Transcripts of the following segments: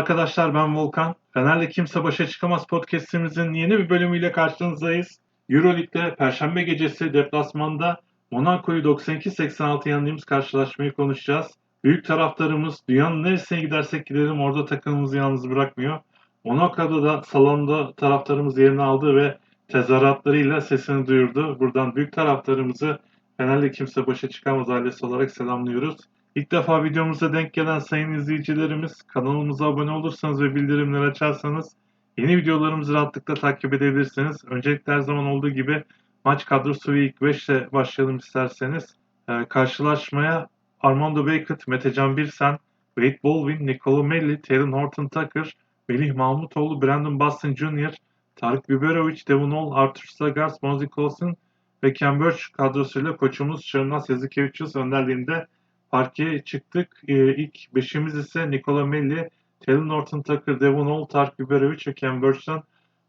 Arkadaşlar ben Volkan. Fener'le Kimse Başa Çıkamaz podcastimizin yeni bir bölümüyle karşınızdayız. Euroleague'de Perşembe gecesi deplasmanda Monaco'yu 92-86 yendiğimiz karşılaşmayı konuşacağız. Büyük taraftarımız dünyanın neresine gidersek gidelim orada takımımızı yalnız bırakmıyor. Monaco'da da salonda taraftarımız yerini aldı ve tezahüratlarıyla sesini duyurdu. Buradan büyük taraftarımızı Fener'le Kimse Başa Çıkamaz ailesi olarak selamlıyoruz. İlk defa videomuza denk gelen sayın izleyicilerimiz kanalımıza abone olursanız ve bildirimleri açarsanız yeni videolarımızı rahatlıkla takip edebilirsiniz. Öncelikle her zaman olduğu gibi maç kadrosu ve ilk 5 ile başlayalım isterseniz. Ee, karşılaşmaya Armando Beckett, Metecan Birsen, Wade Baldwin, Nikola Melli, Taylor Horton Tucker, Melih Mahmutoğlu, Brandon Boston Jr., Tarık Biberovic, Devon Hall, Arthur Sagars, Mozzie Coulson ve Ken Birch kadrosuyla koçumuz Şırnas Yazıkevicius önderliğinde parkeye çıktık. Ee, ilk beşimiz ise Nikola Melli, Taylor Norton Tucker, Devon Hall, Tark Biberovic ve Ken Birch'ten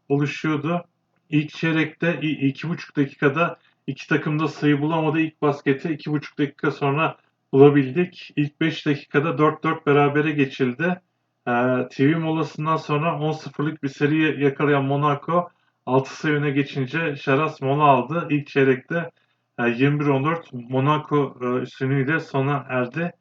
oluşuyordu. İlk çeyrekte iki buçuk dakikada iki takım da sayı bulamadı. İlk basketi iki buçuk dakika sonra bulabildik. İlk 5 dakikada 4-4 berabere geçildi. Ee, TV molasından sonra 10-0'lık bir seri yakalayan Monaco 6 sayı öne geçince Şaras mola aldı. İlk çeyrekte e, 21-14 Monaco e, üstünlüğüyle sona erdi.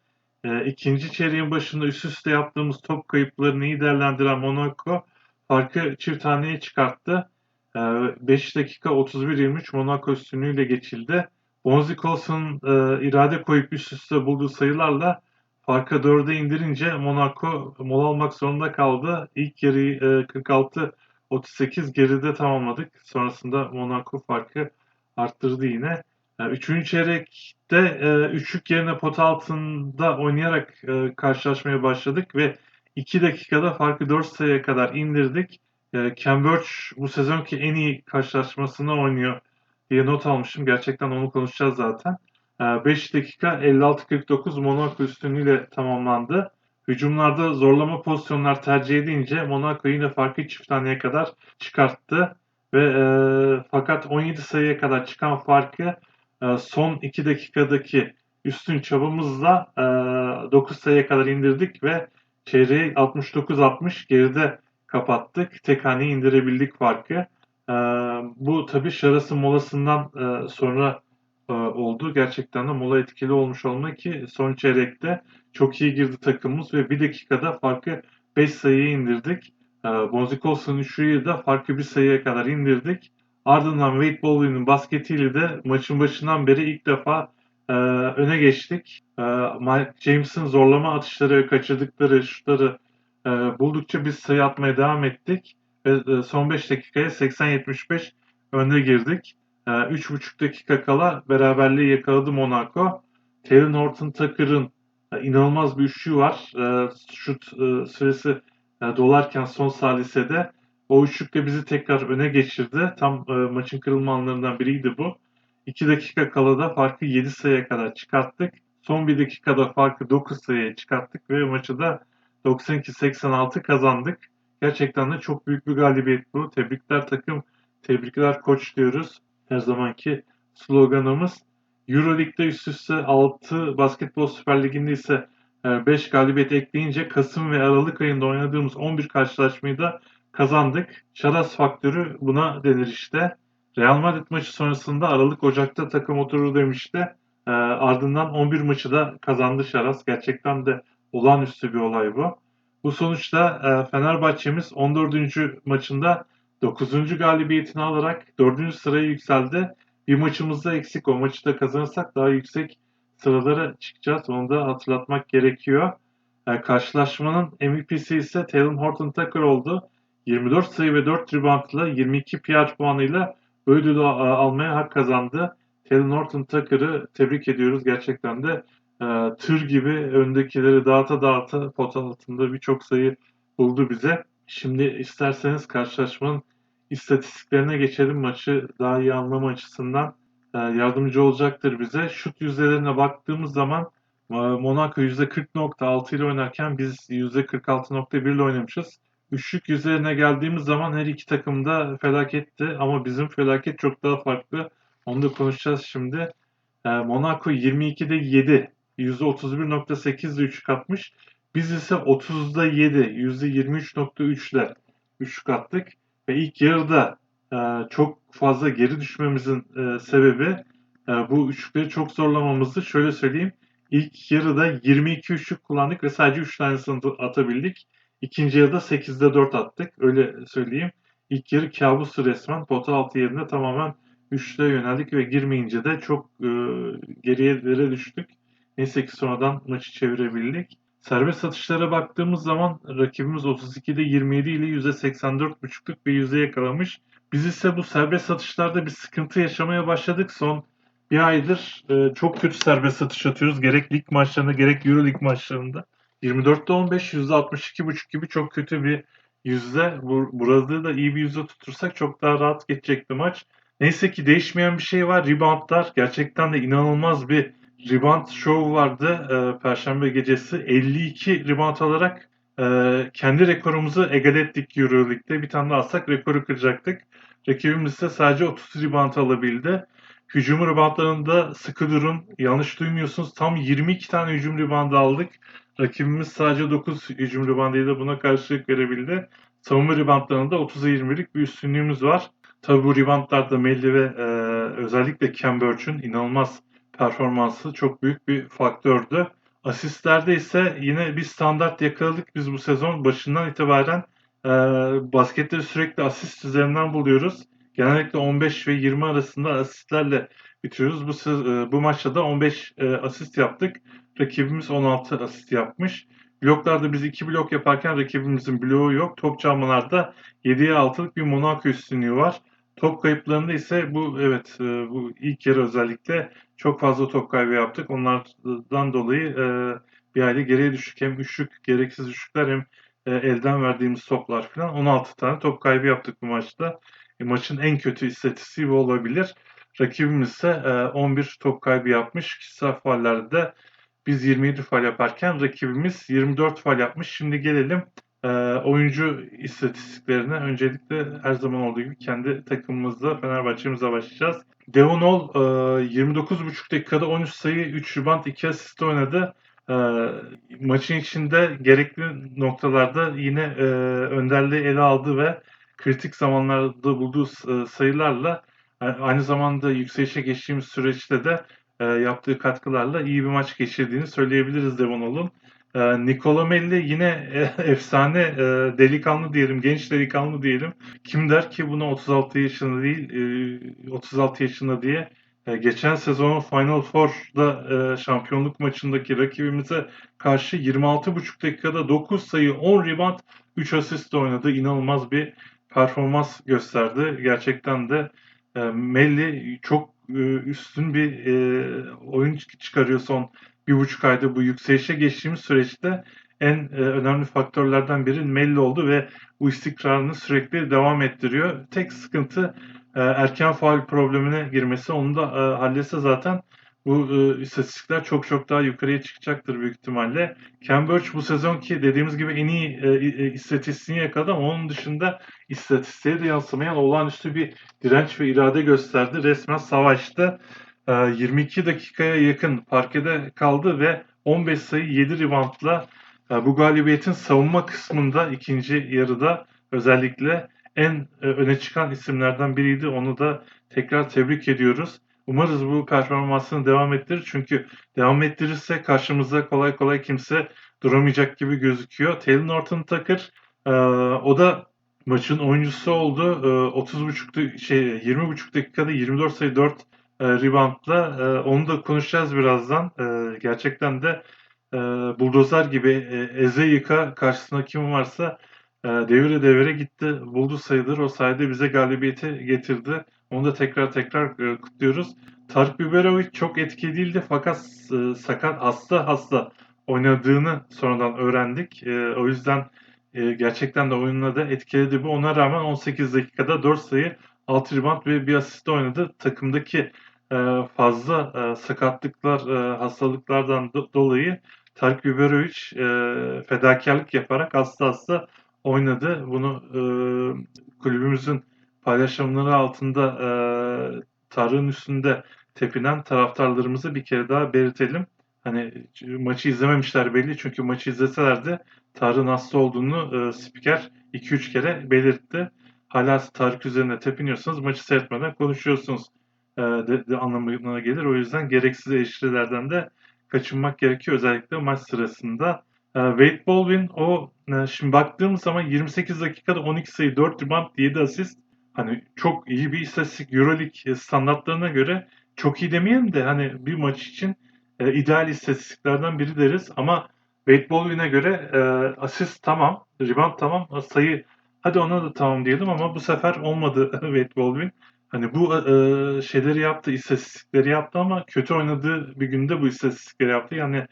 E, İkinci çeyreğin başında üst üste yaptığımız top kayıplarını iyi değerlendiren Monaco farkı çift haneye çıkarttı. 5 dakika 31-23 Monaco üstünlüğüyle geçildi. Bonzi Colson e, irade koyup üst üste bulduğu sayılarla farkı 4'e indirince Monaco mola almak zorunda kaldı. İlk yarıyı e, 46-38 geride tamamladık. Sonrasında Monaco farkı arttırdı yine. Üçüncü çeyrekte e, üçlük yerine pot altında oynayarak e, karşılaşmaya başladık ve 2 dakikada farkı 4 sayıya kadar indirdik. E, Birch bu sezonki en iyi karşılaşmasını oynuyor diye not almışım. Gerçekten onu konuşacağız zaten. 5 dakika 56-49 Monaco üstünlüğüyle tamamlandı. Hücumlarda zorlama pozisyonlar tercih edince Monaco yine farkı çift kadar çıkarttı. Ve e, fakat 17 sayıya kadar çıkan farkı e, son 2 dakikadaki üstün çabamızla e, 9 sayıya kadar indirdik ve çeyreği 69-60 geride kapattık. Tek haneye indirebildik farkı. E, bu tabii Şaras'ın molasından e, sonra e, oldu. Gerçekten de mola etkili olmuş olma ki son çeyrekte çok iyi girdi takımımız ve bir dakikada farkı 5 sayıya indirdik. E, Bonzi Colson'un üçlüğüyle de farkı bir sayıya kadar indirdik. Ardından Wade Baldwin'in basketiyle de maçın başından beri ilk defa e, öne geçtik. E, Mike James'in zorlama atışları kaçırdıkları şutları e, buldukça biz sayı atmaya devam ettik. Ve e, son 5 dakikaya 80-75 önde girdik. E, 3,5 dakika kala beraberliği yakaladı Monaco. Taylor Norton Tucker'ın e, inanılmaz bir üçlüğü var. E, şut e, süresi e, dolarken son salisede o üçlükle bizi tekrar öne geçirdi. Tam e, maçın kırılma anlarından biriydi bu. 2 dakika kala da farkı 7 sayıya kadar çıkarttık. Son bir dakikada farkı 9 sayıya çıkarttık ve maçı da 92-86 kazandık. Gerçekten de çok büyük bir galibiyet bu. Tebrikler takım, tebrikler koç diyoruz. Her zamanki sloganımız. Euroleague'de üst üste 6, Basketbol Süper Ligi'nde ise 5 galibiyet ekleyince Kasım ve Aralık ayında oynadığımız 11 karşılaşmayı da kazandık. Şaras faktörü buna denir işte. Real Madrid maçı sonrasında Aralık Ocak'ta takım oturur demişti. E, ardından 11 maçı da kazandı Şaras. Gerçekten de olağanüstü bir olay bu. Bu sonuçta e, Fenerbahçe'miz 14. maçında 9. galibiyetini alarak 4. sıraya yükseldi. Bir maçımız da eksik. O maçı da kazanırsak daha yüksek sıralara çıkacağız. Onu da hatırlatmak gerekiyor. E, karşılaşmanın MVP'si ise Taylor Horton Tucker oldu. 24 sayı ve 4 reboundla 22 PR puanıyla ödülü e, almaya hak kazandı. Taylor Norton Tucker'ı tebrik ediyoruz. Gerçekten de e, tır gibi öndekileri dağıta dağıta pot altında birçok sayı buldu bize. Şimdi isterseniz karşılaşmanın istatistiklerine geçelim. Maçı daha iyi anlama açısından e, yardımcı olacaktır bize. Şut yüzdelerine baktığımız zaman e, Monaco %40.6 ile oynarken biz %46.1 ile oynamışız. Üçlük yüzeyine geldiğimiz zaman her iki takım da felaketti ama bizim felaket çok daha farklı. Onu da konuşacağız şimdi. E, Monaco 22'de 7, %31.8 ile üçlük atmış. Biz ise 30'da 7, %23.3 ile üçlük attık. Ve ilk yarıda e, çok fazla geri düşmemizin e, sebebi e, bu üçlükleri çok zorlamamızdı. Şöyle söyleyeyim. İlk yarıda 22 üçlük kullandık ve sadece 3 tanesini atabildik. İkinci yarıda 8'de 4 attık. Öyle söyleyeyim. İlk yarı kabusu resmen. Pota altı yerinde tamamen üçlüğe yöneldik ve girmeyince de çok e, geriyelere düştük. Neyse ki sonradan maçı çevirebildik. Serbest satışlara baktığımız zaman rakibimiz 32'de 27 ile %84.5'luk bir yüzde yakalamış. Biz ise bu serbest satışlarda bir sıkıntı yaşamaya başladık. Son bir aydır e, çok kötü serbest satış atıyoruz. Gerek lig maçlarında gerek Euro lig maçlarında. 24'te 15 %62.5 gibi çok kötü bir yüzde. Burada da iyi bir yüzde tutursak çok daha rahat geçecekti maç. Neyse ki değişmeyen bir şey var. Reboundlar gerçekten de inanılmaz bir rebound show vardı e, Perşembe gecesi. 52 rebound alarak e, kendi rekorumuzu egale ettik Euroleague'de. Bir tane daha alsak rekoru kıracaktık. Rakibimiz ise sadece 30 rebound alabildi. Hücum reboundlarında sıkı durun. Yanlış duymuyorsunuz. Tam 22 tane hücum reboundı aldık. Rakibimiz sadece 9 hücum reboundıyla buna karşılık verebildi. Savunma reboundlarında 30'a 20'lik bir üstünlüğümüz var. Tabi bu reboundlarda Melli ve e, özellikle Birch'ün inanılmaz performansı çok büyük bir faktördü. Asistlerde ise yine bir standart yakaladık biz bu sezon başından itibaren. E, basketleri sürekli asist üzerinden buluyoruz. Genellikle 15 ve 20 arasında asistlerle bitiriyoruz. Bu, e, bu maçta da 15 e, asist yaptık. Rakibimiz 16 asist yapmış. Bloklarda biz 2 blok yaparken rakibimizin bloğu yok. Top çalmalarda 7'ye 6'lık bir Monaco üstünlüğü var. Top kayıplarında ise bu evet e, bu ilk yarı özellikle çok fazla top kaybı yaptık. Onlardan dolayı e, bir aile geriye düştük. Hem üçlük, gereksiz üçlükler hem e, elden verdiğimiz toplar falan. 16 tane top kaybı yaptık bu maçta. E, maçın en kötü istatistiği bu olabilir. Rakibimiz ise e, 11 top kaybı yapmış. Kişisel faallerde biz 27 faal yaparken rakibimiz 24 faal yapmış. Şimdi gelelim e, oyuncu istatistiklerine. Öncelikle her zaman olduğu gibi kendi takımımızda Fenerbahçe'mize başlayacağız. Devon e, 29,5 dakikada 13 sayı, 3 rebound, 2 asist oynadı. E, maçın içinde gerekli noktalarda yine e, önderliği ele aldı ve kritik zamanlarda bulduğu e, sayılarla e, aynı zamanda yükselişe geçtiğimiz süreçte de e, yaptığı katkılarla iyi bir maç geçirdiğini söyleyebiliriz Devonol'un. E, Nikola Melli yine e, efsane e, delikanlı diyelim, genç delikanlı diyelim. Kim der ki buna 36 yaşında değil, e, 36 yaşında diye e, geçen sezonun Final Four'da e, şampiyonluk maçındaki rakibimize karşı 26,5 dakikada 9 sayı, 10 rebound, 3 asist oynadı. İnanılmaz bir performans gösterdi. Gerçekten de e, Melli çok üstün bir e, oyun çıkarıyor son bir buçuk ayda bu yükselişe geçtiğimiz süreçte en e, önemli faktörlerden biri Melli oldu ve bu istikrarını sürekli devam ettiriyor. Tek sıkıntı e, erken faal problemine girmesi. Onu da e, halletse zaten bu e, istatistikler çok çok daha yukarıya çıkacaktır büyük ihtimalle. Cambridge bu sezon ki dediğimiz gibi en iyi e, e, istatistiğini yakaladı ama onun dışında istatistiğe de yansımayan olağanüstü bir direnç ve irade gösterdi. Resmen savaşta e, 22 dakikaya yakın parkede kaldı ve 15 sayı 7 reboundla e, bu galibiyetin savunma kısmında ikinci yarıda özellikle en e, öne çıkan isimlerden biriydi. Onu da tekrar tebrik ediyoruz. Umarız bu performansını devam ettirir. Çünkü devam ettirirse karşımızda kolay kolay kimse duramayacak gibi gözüküyor. Taylor Norton Tucker e, o da maçın oyuncusu oldu. E, 30.5 şey 20.5 dakikada 24 sayı 4 e, reboundla e, onu da konuşacağız birazdan. E, gerçekten de e, buldozer gibi e, eze yıka karşısında kim varsa e, devire devire gitti. Buldu sayıdır. O sayede bize galibiyeti getirdi. Onu da tekrar tekrar e, kutluyoruz. Tarık Biberovic çok etkili değildi fakat e, sakat hasta hasta oynadığını sonradan öğrendik. E, o yüzden gerçekten de oyununa da etkiledi bu. Ona rağmen 18 dakikada 4 sayı, 6 rebound ve bir asist oynadı. Takımdaki fazla sakatlıklar, hastalıklardan do- dolayı Tarık Biberovic fedakarlık yaparak hasta hasta oynadı. Bunu kulübümüzün paylaşımları altında e, Tarık'ın üstünde tepinen taraftarlarımızı bir kere daha belirtelim. Hani maçı izlememişler belli çünkü maçı izleselerdi Tarık'ın hasta olduğunu e, spiker 2-3 kere belirtti. Hala Tarık üzerine tepiniyorsanız maçı seyretmeden konuşuyorsunuz e, de, de anlamına gelir. O yüzden gereksiz eleştirilerden de kaçınmak gerekiyor özellikle maç sırasında. E, Wade Baldwin o e, şimdi baktığımız zaman 28 dakikada 12 sayı 4 rebound 7 asist hani çok iyi bir istatistik Euroleague standartlarına göre çok iyi demeyelim de hani bir maç için e, ideal istatistiklerden biri deriz ama Wade Baldwin'e göre e, asist tamam, rebound tamam, sayı hadi ona da tamam diyelim ama bu sefer olmadı Wade Baldwin. Hani bu e, şeyleri yaptı, istatistikleri yaptı ama kötü oynadığı bir günde bu istatistikleri yaptı. Yani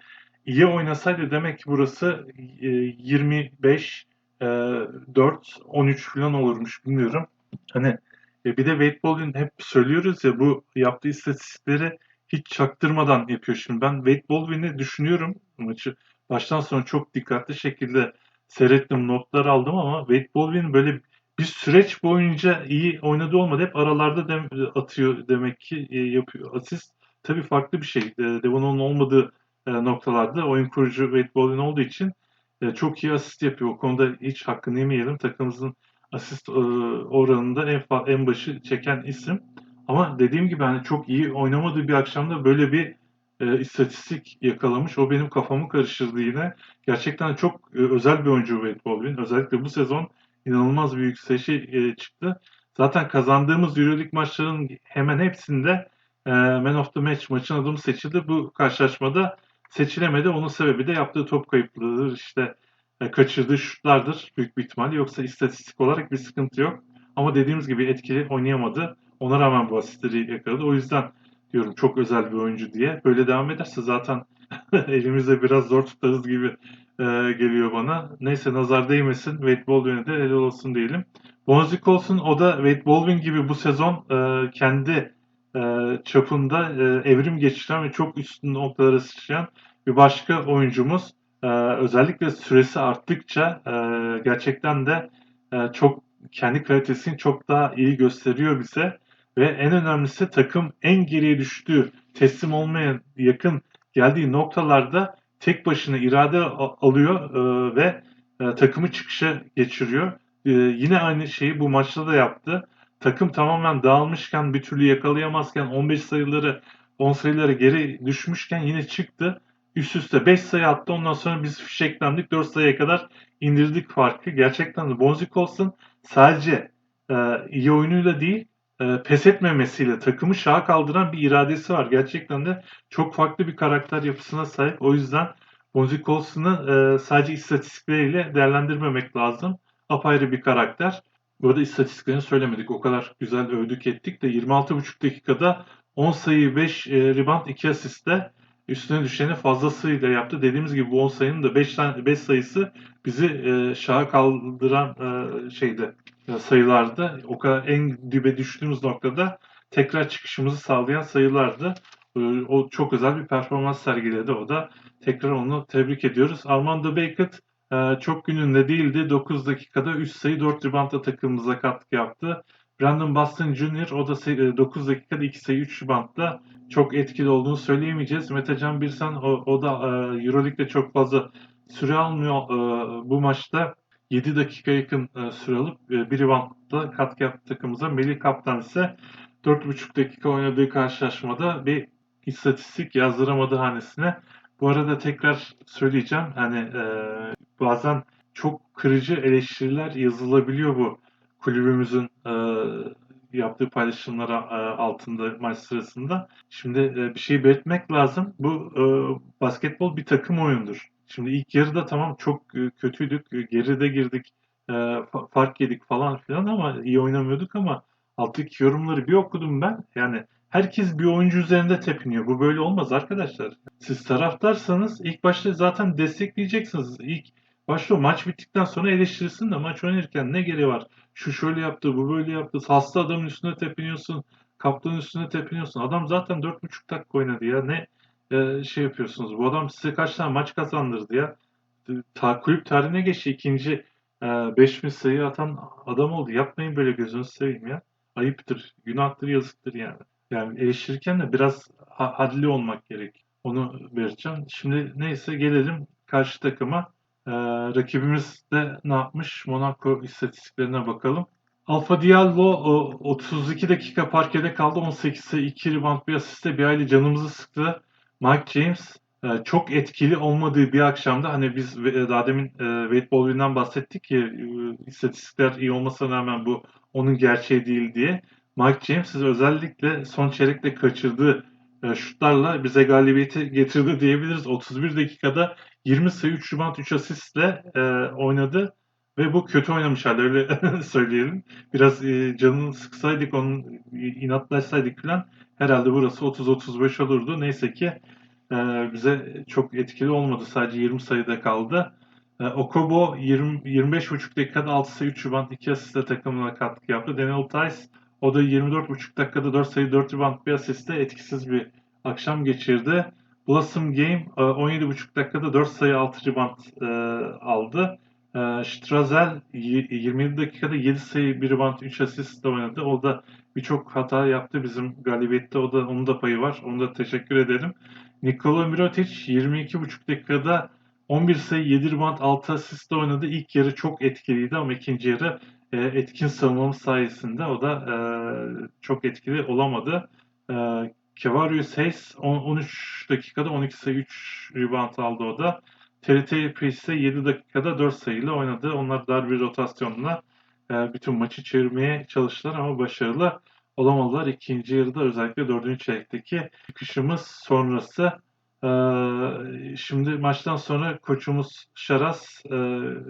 iyi oynasaydı demek ki burası e, 25, e, 4, 13 falan olurmuş bilmiyorum. Hani e, bir de Wade Baldwin hep söylüyoruz ya bu yaptığı istatistikleri hiç çaktırmadan yapıyor. Şimdi ben Wade Baldwin'i düşünüyorum maçı baştan sona çok dikkatli şekilde seyrettim, notlar aldım ama Wade Baldwin böyle bir süreç boyunca iyi oynadığı olmadı. Hep aralarda dem atıyor demek ki e, yapıyor. Asist tabii farklı bir şey. E, Devon'un olmadığı e, noktalarda oyun kurucu Wade Baldwin olduğu için e, çok iyi asist yapıyor. O konuda hiç hakkını yemeyelim. Takımımızın asist e, oranında en, en başı çeken isim. Ama dediğim gibi hani çok iyi oynamadığı bir akşamda böyle bir e, istatistik yakalamış. O benim kafamı karıştırdı yine. Gerçekten çok e, özel bir oyuncu Wade Baldwin. Özellikle bu sezon inanılmaz bir yükselişi e, çıktı. Zaten kazandığımız Euroleague maçlarının hemen hepsinde e, Man of the Match maçın adımı seçildi. Bu karşılaşmada seçilemedi. Onun sebebi de yaptığı top kayıplarıdır. İşte kaçırdığı şutlardır büyük bir ihtimalle. Yoksa istatistik olarak bir sıkıntı yok. Ama dediğimiz gibi etkili oynayamadı. Ona rağmen bu asistleri yakaladı. O yüzden diyorum çok özel bir oyuncu diye. Böyle devam ederse zaten elimizde biraz zor tutarız gibi e, geliyor bana. Neyse nazar değmesin. Wade Baldwin'e de helal olsun diyelim. Bonzik olsun o da Wade Baldwin gibi bu sezon e, kendi e, çapında e, evrim geçiren ve çok üstün noktalara sıçrayan bir başka oyuncumuz. E, özellikle süresi arttıkça e, gerçekten de e, çok kendi kalitesini çok daha iyi gösteriyor bize. Ve en önemlisi takım en geriye düştüğü, teslim olmaya yakın geldiği noktalarda tek başına irade alıyor e, ve takımı çıkışa geçiriyor. Yine aynı şeyi bu maçta da yaptı. Takım tamamen dağılmışken, bir türlü yakalayamazken, 15 sayıları, 10 sayıları geri düşmüşken yine çıktı. Üst üste 5 sayı attı. Ondan sonra biz fişeklendik. 4 sayıya kadar indirdik farkı. Gerçekten de Bonzi Colson sadece e, iyi oyunuyla değil, e, pes etmemesiyle takımı şaha kaldıran bir iradesi var. Gerçekten de çok farklı bir karakter yapısına sahip. O yüzden Bonzi Colson'ı e, sadece istatistikleriyle değerlendirmemek lazım. Apayrı bir karakter. Burada istatistiklerini söylemedik. O kadar güzel övdük ettik de 26,5 dakikada 10 sayı 5 e, rebound 2 asiste üstüne düşeni fazlasıyla yaptı. Dediğimiz gibi bu 10 sayının da 5 tane 5 sayısı bizi e, şaha kaldıran e, şeydi e, sayılardı. O kadar en dibe düştüğümüz noktada tekrar çıkışımızı sağlayan sayılardı. E, o çok özel bir performans sergiledi o da. Tekrar onu tebrik ediyoruz. Armando Beckett e, çok gününde değildi. 9 dakikada 3 sayı 4 ribantla takımımıza katkı yaptı. Brandon Boston Jr. o da 9 dakikada 2 sayı 3 ribantla çok etkili olduğunu söyleyemeyeceğiz. Metecan Birsen o, o da Euroleague'de çok fazla süre almıyor bu maçta. 7 dakika yakın e, süre alıp e, bir reboundla katkı yaptı takımımıza. Melih Kaptan ise 4,5 dakika oynadığı karşılaşmada bir istatistik yazdıramadı hanesine. Bu arada tekrar söyleyeceğim. Hani e, bazen çok kırıcı eleştiriler yazılabiliyor bu kulübümüzün e, yaptığı paylaşımlara e, altında maç sırasında. Şimdi e, bir şey belirtmek lazım. Bu basketbol bir takım oyundur. Şimdi ilk yarıda tamam çok kötüydük. E, geride girdik. Fark yedik falan filan ama iyi oynamıyorduk ama alttaki yorumları bir okudum ben. Yani herkes bir oyuncu üzerinde tepiniyor. Bu böyle olmaz arkadaşlar. Siz taraftarsanız ilk başta zaten destekleyeceksiniz. İlk başta maç bittikten sonra eleştirirsin de maç oynarken ne gereği var? Şu şöyle yaptı, bu böyle yaptı. Hasta adamın üstüne tepiniyorsun. Kaptanın üstüne tepiniyorsun. Adam zaten 4,5 dakika oynadı ya. Ne e, şey yapıyorsunuz. Bu adam size kaç tane maç kazandırdı ya. Ta, kulüp tarihine geçti. ikinci e, 5000 sayı atan adam oldu. Yapmayın böyle gözünüzü seveyim ya. Ayıptır, günahtır, yazıktır yani. Yani eleştirirken de biraz hadli olmak gerek. Onu belirteceğim. Şimdi neyse gelelim karşı takıma. Ee, rakibimiz de ne yapmış? Monaco istatistiklerine bakalım. Alfa Diallo o, 32 dakika parkede kaldı. 18'e 2 rebound bir asiste bir aile canımızı sıktı. Mike James e, çok etkili olmadığı bir akşamda hani biz e, daha demin e, Wade Baldwin'den bahsettik ki istatistikler iyi olmasına rağmen bu onun gerçeği değil diye. Mike James özellikle son çeyrekte kaçırdığı şutlarla bize galibiyeti getirdi diyebiliriz. 31 dakikada 20 sayı 3 rebound 3 asistle e, oynadı ve bu kötü oynamış halde öyle söyleyelim. Biraz e, canını sıksaydık onun inatlaşsaydık falan herhalde burası 30-35 olurdu. Neyse ki e, bize çok etkili olmadı. Sadece 20 sayıda kaldı. E, Okobo 20, 25,5 dakikada 6 sayı 3 rebound 2 asistle takımına katkı yaptı. Daniel Tice o da 24,5 dakikada 4 sayı 4 rebound bir asiste etkisiz bir akşam geçirdi. Blossom Game 17,5 dakikada 4 sayı 6 rebound e, aldı. E, Strazel 27 dakikada 7 sayı 1 rebound 3 asist oynadı. O da birçok hata yaptı. Bizim galibiyette o da onun da payı var. Onu da teşekkür ederim. Nikola Mirotic 22,5 dakikada 11 sayı 7 rebound 6 asist oynadı. İlk yarı çok etkiliydi ama ikinci yarı e, etkin savunmamız sayesinde o da e, çok etkili olamadı. E, Kevarius Hayes 13 dakikada 12 sayı 3 rebound aldı o da. TRT Priest 7 dakikada 4 sayıyla oynadı. Onlar dar bir rotasyonla e, bütün maçı çevirmeye çalıştılar ama başarılı olamadılar. İkinci yarıda özellikle dördüncü çeyrekteki çıkışımız sonrası e, şimdi maçtan sonra koçumuz Şaras e,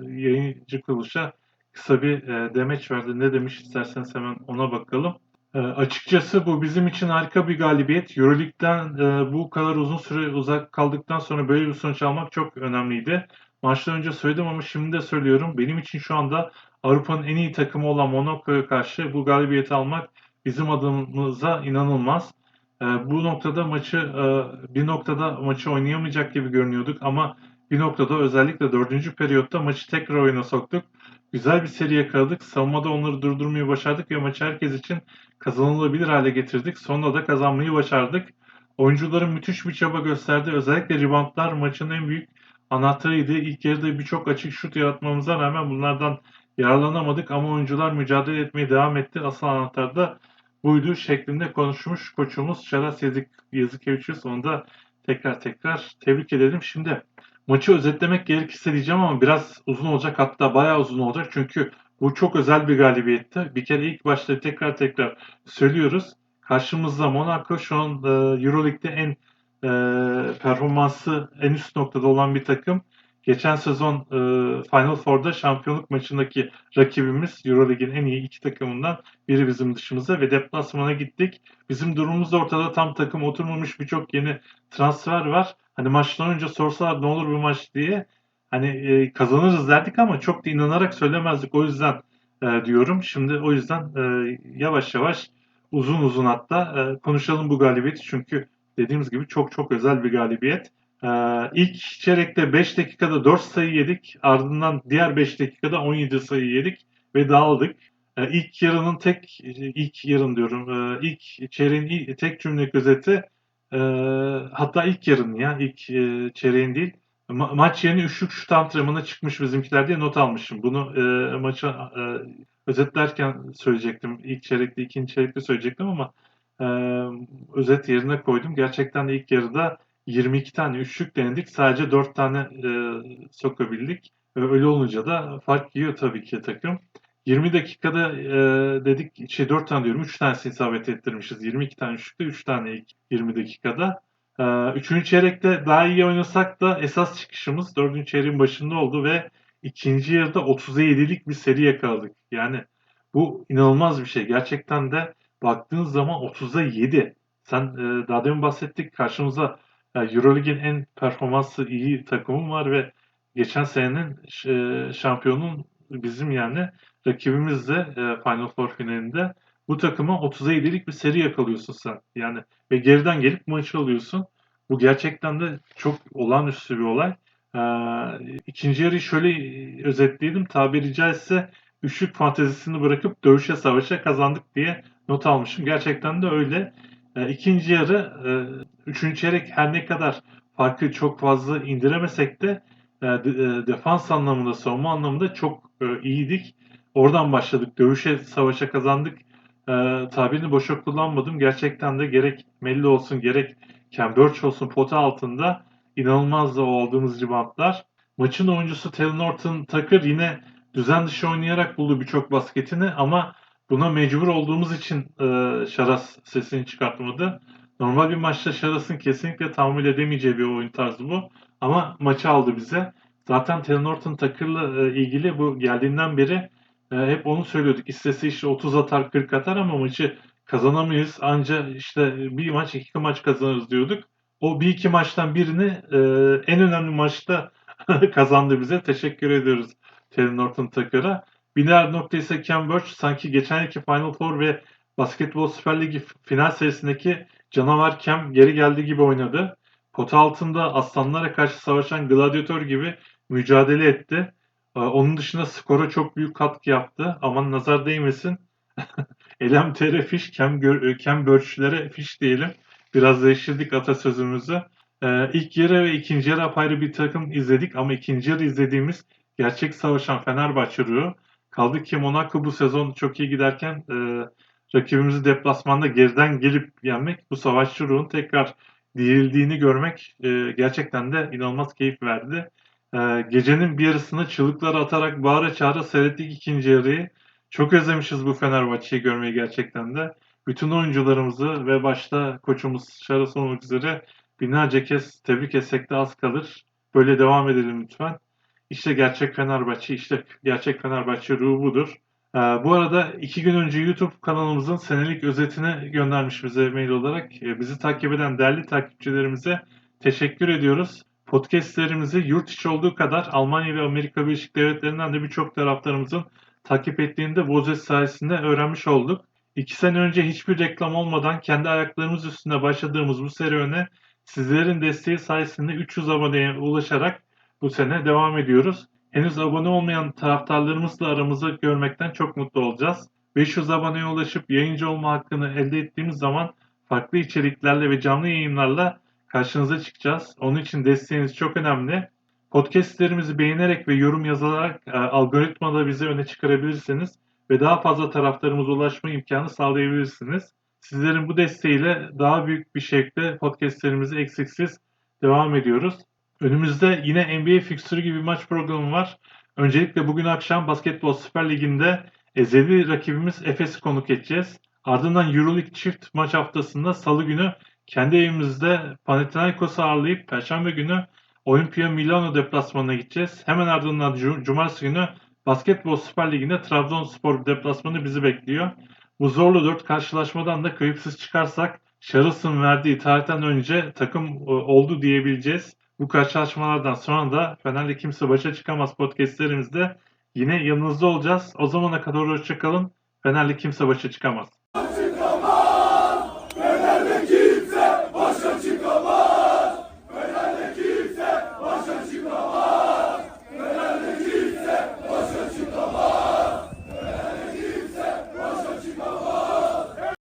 yayıncı kuruluşa kısa bir e, demeç verdi. Ne demiş isterseniz hemen ona bakalım. E, açıkçası bu bizim için harika bir galibiyet. Euroleague'den e, bu kadar uzun süre uzak kaldıktan sonra böyle bir sonuç almak çok önemliydi. Maçtan önce söyledim ama şimdi de söylüyorum. Benim için şu anda Avrupa'nın en iyi takımı olan Monaco'ya karşı bu galibiyeti almak bizim adımıza inanılmaz. E, bu noktada maçı e, bir noktada maçı oynayamayacak gibi görünüyorduk ama bir noktada özellikle dördüncü periyotta maçı tekrar oyuna soktuk. Güzel bir seri yakaladık. Savunmada onları durdurmayı başardık ve maçı herkes için kazanılabilir hale getirdik. Sonunda da kazanmayı başardık. Oyuncuların müthiş bir çaba gösterdi. Özellikle reboundlar maçın en büyük anahtarıydı. İlk yarıda birçok açık şut yaratmamıza rağmen bunlardan yararlanamadık ama oyuncular mücadele etmeye devam etti. Asıl anahtar da buydu şeklinde konuşmuş koçumuz Şaras Yazık, Yazıkeviçius. Onu da tekrar tekrar tebrik edelim. Şimdi maçı özetlemek gerekirse diyeceğim ama biraz uzun olacak hatta bayağı uzun olacak çünkü bu çok özel bir galibiyetti. Bir kere ilk başta tekrar tekrar söylüyoruz. Karşımızda Monaco şu an e, Euroleague'de en e, performansı en üst noktada olan bir takım. Geçen sezon e, Final Four'da şampiyonluk maçındaki rakibimiz Euroleague'in en iyi iki takımından biri bizim dışımıza ve deplasmana gittik. Bizim durumumuz da ortada tam takım oturmamış birçok yeni transfer var. Hani maçtan önce sorsalar ne olur bu maç diye hani e, kazanırız derdik ama çok da inanarak söylemezdik. O yüzden e, diyorum. Şimdi o yüzden e, yavaş yavaş uzun uzun hatta e, konuşalım bu galibiyeti. Çünkü dediğimiz gibi çok çok özel bir galibiyet. Ee, ilk çeyrekte 5 dakikada 4 sayı yedik. Ardından diğer 5 dakikada 17 sayı yedik ve dağıldık. Ee, ilk yarının tek, ilk yarın diyorum, e, ilk çeyreğin tek cümle özeti e, hatta ilk yarın ya, ilk e, çeyreğin değil. Ma- maç yerine üçlük şut antrenmanına çıkmış bizimkiler diye not almışım. Bunu e, maçı e, özetlerken söyleyecektim. İlk çeyrekte, ikinci çeyrekte söyleyecektim ama e, özet yerine koydum. Gerçekten de ilk yarıda 22 tane üçlük denedik. Sadece 4 tane e, sokabildik. Öyle olunca da fark yiyor tabii ki takım. 20 dakikada e, dedik şey 4 tane diyorum 3 tanesi isabet ettirmişiz. 22 tane üçlükte 3 tane ilk 20 dakikada. E, üçüncü çeyrekte daha iyi oynasak da esas çıkışımız dördüncü çeyreğin başında oldu ve ikinci yarıda 30'a 7'lik bir seri yakaladık. Yani bu inanılmaz bir şey. Gerçekten de baktığınız zaman 30'a 7. Sen e, daha demin bahsettik karşımıza yani Euroleague'in en performansı iyi takımım var ve geçen senenin e, şampiyonun bizim yani rakibimiz de e, Final Four finalinde bu takıma 30'a 7'lik bir seri yakalıyorsun sen. Yani ve geriden gelip maçı alıyorsun. Bu gerçekten de çok olağanüstü bir olay. Ee, ikinci yarıyı şöyle özetleyelim. Tabiri caizse üçlük fantezisini bırakıp dövüşe savaşa kazandık diye not almışım. Gerçekten de öyle. E, ikinci yarı e, Üçüncü çeyrek her ne kadar farkı çok fazla indiremesek de e, e, defans anlamında, savunma anlamında çok e, iyiydik. Oradan başladık. Dövüşe, savaşa kazandık. E, tabirini boşa kullanmadım. Gerçekten de gerek Melli olsun gerek Ken Burch olsun pota altında inanılmazdı o aldığımız ribantlar. Maçın oyuncusu Taylor Norton Tucker yine düzen dışı oynayarak buldu birçok basketini ama buna mecbur olduğumuz için e, Şaras sesini çıkartmadı. Normal bir maçta Şaras'ın kesinlikle tahammül edemeyeceği bir oyun tarzı bu. Ama maçı aldı bize. Zaten Taylor Norton Tucker'la e, ilgili bu geldiğinden beri e, hep onu söylüyorduk. İstese işte 30 atar 40 atar ama maçı kazanamayız. Anca işte bir maç iki maç kazanırız diyorduk. O bir iki maçtan birini e, en önemli maçta kazandı bize. Teşekkür ediyoruz Taylor Norton Tucker'a. Biner nokta ise Ken sanki geçen yılki Final Four ve Basketbol Süper Ligi final serisindeki canavar Kem geri geldiği gibi oynadı. Pota altında aslanlara karşı savaşan gladyatör gibi mücadele etti. Ee, Onun dışında skora çok büyük katkı yaptı. Aman nazar değmesin. LMTR fiş, Kem, gör- Kem Börçlere fiş diyelim. Biraz değiştirdik atasözümüzü. Ee, ilk yarı ve ikinci yarı apayrı bir takım izledik ama ikinci yarı izlediğimiz gerçek savaşan Fenerbahçe ruhu. Kaldı ki Monaco bu sezon çok iyi giderken e, rakibimizi deplasmanda geriden gelip yenmek bu savaşçı ruhun tekrar dirildiğini görmek e, gerçekten de inanılmaz keyif verdi. E, gecenin bir yarısını çığlıklar atarak bağıra çağıra seyrettik ikinci yarıyı. Çok özlemişiz bu Fenerbahçe'yi görmeyi gerçekten de. Bütün oyuncularımızı ve başta koçumuz Şaras olmak üzere binlerce kez tebrik etsek de az kalır. Böyle devam edelim lütfen. İşte gerçek Fenerbahçe, işte gerçek Fenerbahçe ruhu budur. Ee, bu arada iki gün önce YouTube kanalımızın senelik özetini göndermiş bize mail olarak. Ee, bizi takip eden değerli takipçilerimize teşekkür ediyoruz. Podcastlerimizi yurt içi olduğu kadar Almanya ve Amerika Birleşik Devletleri'nden de birçok taraftarımızın takip ettiğini de Vozes sayesinde öğrenmiş olduk. İki sene önce hiçbir reklam olmadan kendi ayaklarımız üstünde başladığımız bu serüvene sizlerin desteği sayesinde 300 aboneye ulaşarak bu sene devam ediyoruz. Henüz abone olmayan taraftarlarımızla aramızı görmekten çok mutlu olacağız. 500 aboneye ulaşıp yayıncı olma hakkını elde ettiğimiz zaman farklı içeriklerle ve canlı yayınlarla karşınıza çıkacağız. Onun için desteğiniz çok önemli. Podcastlerimizi beğenerek ve yorum yazarak e, algoritmada bizi öne çıkarabilirsiniz ve daha fazla taraftarımıza ulaşma imkanı sağlayabilirsiniz. Sizlerin bu desteğiyle daha büyük bir şekilde podcastlerimizi eksiksiz devam ediyoruz. Önümüzde yine NBA fikstürü gibi bir maç programı var. Öncelikle bugün akşam Basketbol Süper Ligi'nde ezeli rakibimiz Efes'i konuk edeceğiz. Ardından Euroleague çift maç haftasında salı günü kendi evimizde Panathinaikos'u ağırlayıp Perşembe günü Olimpia Milano deplasmanına gideceğiz. Hemen ardından Cum- Cumartesi günü Basketbol Süper Ligi'nde Trabzonspor deplasmanı bizi bekliyor. Bu zorlu dört karşılaşmadan da kayıpsız çıkarsak Şarıs'ın verdiği tarihten önce takım e, oldu diyebileceğiz. Bu karşılaşmalardan sonra da Fener'le kimse başa çıkamaz podcastlerimizde yine yanınızda olacağız. O zamana kadar hoşçakalın. Fener'le kimse başa çıkamaz.